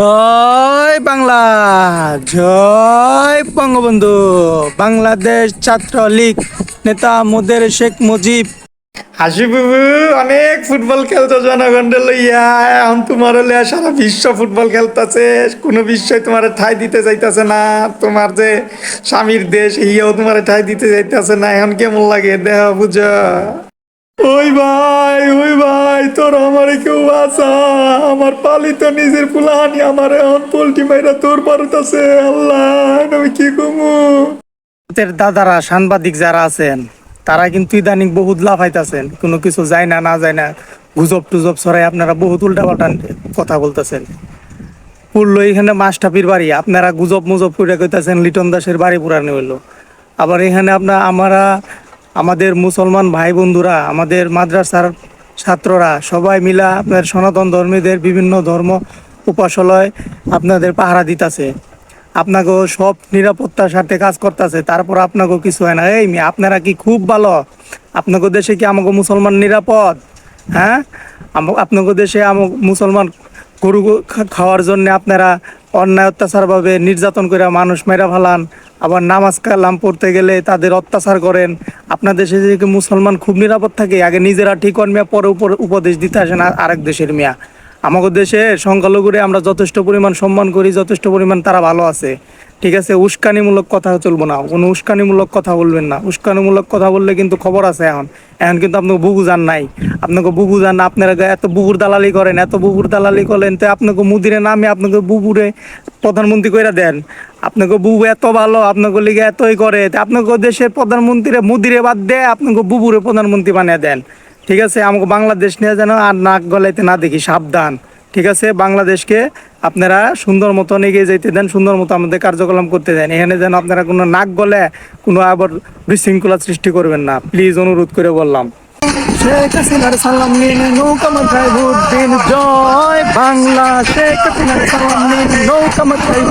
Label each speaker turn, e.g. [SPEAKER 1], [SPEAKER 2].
[SPEAKER 1] জয় বাংলা, জয় বঙ্গবন্ধু। বাংলাদেশ ছাত্র লীগ নেতা মোদের শেখ মুজিব। হাসি বাবু অনেক ফুটবল খেলতো জনগণে লইয়া। এখন তোমার লইয়া সারা বিশ্ব ফুটবল খেলতেছে। কোনো বিশ্বই তোমার ঠাই দিতে যাইতেছে না। তোমার যে স্বামীর দেশ, ইয়েও তোমার ঠাই দিতে যাইতেছে না। এখন কেমন লাগে? দেহ বুঝা। ওই ভাই ওই ভাই, তোর আমারে কেউ বাঁচা আমার পালিত নিজের পুলানি আমার এখন পোল্ট্রি মাইরা তোর পারতাছে আল্লাহ আমি কি কমু দাদারা সাংবাদিক যারা আছেন, তারা কিন্তু ইদানিং বহুত লাফাইতাছেন। কোনো কিছু যায় না না যায় না, গুজব টুজব ছড়াই আপনারা বহুত উল্টাপাল্টা কথা বলতেছেন। পড়ল এখানে মাস্টাপির বাড়ি, আপনারা গুজব মুজব করে কইতাছেন, লিটন দাসের বাড়ি পুরানো হইল। আবার এখানে আপনার, আমরা, আমাদের মুসলমান ভাই বন্ধুরা, আমাদের মাদ্রাসার ছাত্ররা সবাই মিলা আপনার সনাতন ধর্মীদের বিভিন্ন ধর্ম উপাসলয় আপনাদের পাহারা দিতাছে। আপনাকে সব নিরাপত্তার সাথে কাজ করতেছে, তারপর আপনাকে কিছু হয় না। এই আপনারা কি খুব ভালো? আপনাকে দেশে কি আমাকে মুসলমান নিরাপদ? হ্যাঁ? আপনাকে দেশে আমাকে মুসলমান গরু খাওয়ার জন্য আপনারা অন্যায় অত্যাচার ভাবে নির্যাতন করে মানুষ মেরা ফেলান, আবার নামাজ কালাম পড়তে গেলে তাদের অত্যাচার করেন। আপনার দেশে যে মুসলমান খুব নিরাপদ থাকে, আগে নিজেরা ঠিক মিয়া, পরে উপর উপদেশ দিতে আসেন আরেক দেশের মিয়া। আমাদের দেশে সংখ্যালঘুরে আমরা যথেষ্ট পরিমাণ সম্মান করি, যথেষ্ট পরিমাণ তারা ভালো আছে। ঠিক আছে, উস্কানিমূলক কথা চলবো না। কোনো উস্কানিমূলক কথা বলবেন না। উস্কানিমূলক কথা বললে কিন্তু খবর আছে এখন। এখন কিন্তু আপনাকে বুবু জান নাই। আপনাকে বুবু জান না আপনারা এত বুবুর দালালি করেন, এত বুবুর দালালি করেন তো আপনাকে মুদিরে নামে আপনাকে বুবুরে প্রধানমন্ত্রী করে দেন। আপনাকে বুবু এত ভালো, আপনাকে লিগে এতই করে আপনাকে দেশের প্রধানমন্ত্রীরে মুদিরে বাদ দেয় আপনাকে বুবুরে প্রধানমন্ত্রী বানিয়ে দেন। ঠিক আছে, আমাকে বাংলাদেশ নিয়ে যেন আর নাক গলাইতে না দেখি, সাবধান। ঠিক আছে, বাংলাদেশকে আপনারা সুন্দর মতন এগিয়ে যেতে দেন, সুন্দর মতো আমাদের কার্যক্রম করতে দেন। এখানে যেন আপনারা কোনো নাক গলে কোনো আবার বিশৃঙ্খলা সৃষ্টি করবেন না। প্লিজ অনুরোধ করে বললাম। শেখ হাসিনার সালাম নিন নৌকা মাথায় জয় বাংলা। শেখ হাসিনার সালাম নিন নৌকা মাথায়